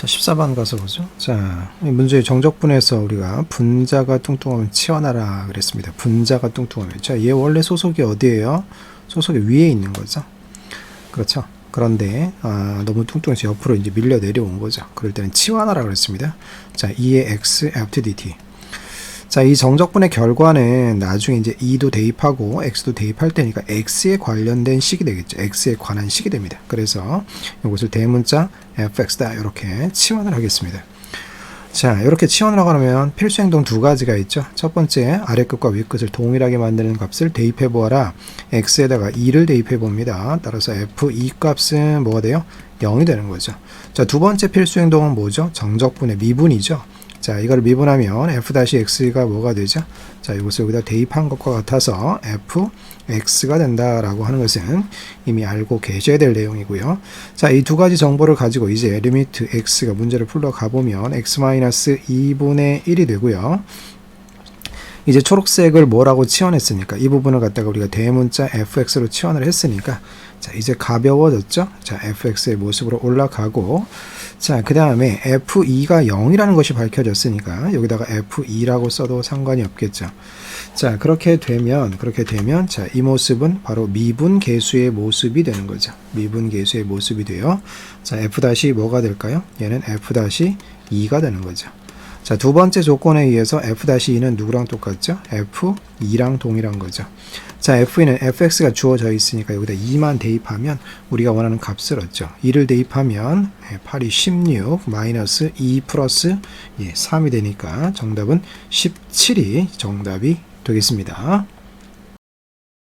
자, 14번 가서 보죠. 자, 이 문제의 정적분에서 우리가 분자가 뚱뚱하면 치워놔라 그랬습니다. 분자가 뚱뚱하면. 자, 얘 원래 소속이 어디예요? 소속이 위에 있는 거죠. 그렇죠. 그런데 아, 너무 뚱뚱해서 옆으로 이제 밀려 내려온 거죠. 그럴 때는 치환하라 그랬습니다. 자, 2의 x f dt. 자, 이 정적분의 결과는 나중에 이제 2도 대입하고 x도 대입할 때니까 x에 관련된 식이 되겠죠. x에 관한 식이 됩니다. 그래서 이것을 대문자 fx다 이렇게 치환을 하겠습니다. 자, 이렇게 치환을 하면 필수 행동 두 가지가 있죠. 첫 번째, 아래 끝과 위 끝을 동일하게 만드는 값을 대입해 보아라. x에다가 2를 대입해 봅니다. 따라서 f2 값은 뭐가 돼요? 0이 되는 거죠. 자, 두 번째 필수 행동은 뭐죠? 정적분의 미분이죠. 자, 이걸 미분하면 f-x가 뭐가 되죠? 자, 이것을 여기다 대입한 것과 같아서 fx가 된다라고 하는 것은 이미 알고 계셔야 될 내용이고요. 자, 이 두 가지 정보를 가지고 이제 리미트 x가 문제를 풀러 가보면 x-2분의 1이 되고요. 이제 초록색을 뭐라고 치환했으니까 이 부분을 갖다가 우리가 대문자 fx로 치환을 했으니까 자 이제 가벼워졌죠? 자 fx의 모습으로 올라가고 자그 다음에 f2가 0이라는 것이 밝혀졌으니까 여기다가 f2라고 써도 상관이 없겠죠. 자 그렇게 되면 그렇게 되면 자 이 모습은 바로 미분 계수의 모습이 되는 거죠. 미분 계수의 모습이 돼요. 자 f 뭐가 될까요? 얘는 f 다시 2가 되는 거죠 자, 두 번째 조건에 의해서 f-2는 누구랑 똑같죠? f2랑 동일한 거죠. 자, f2는 fx가 주어져 있으니까 여기다 2만 대입하면 우리가 원하는 값을 얻죠. 2를 대입하면 8이 16 마이너스 2 플러스 3이 되니까 정답은 17이 정답이 되겠습니다.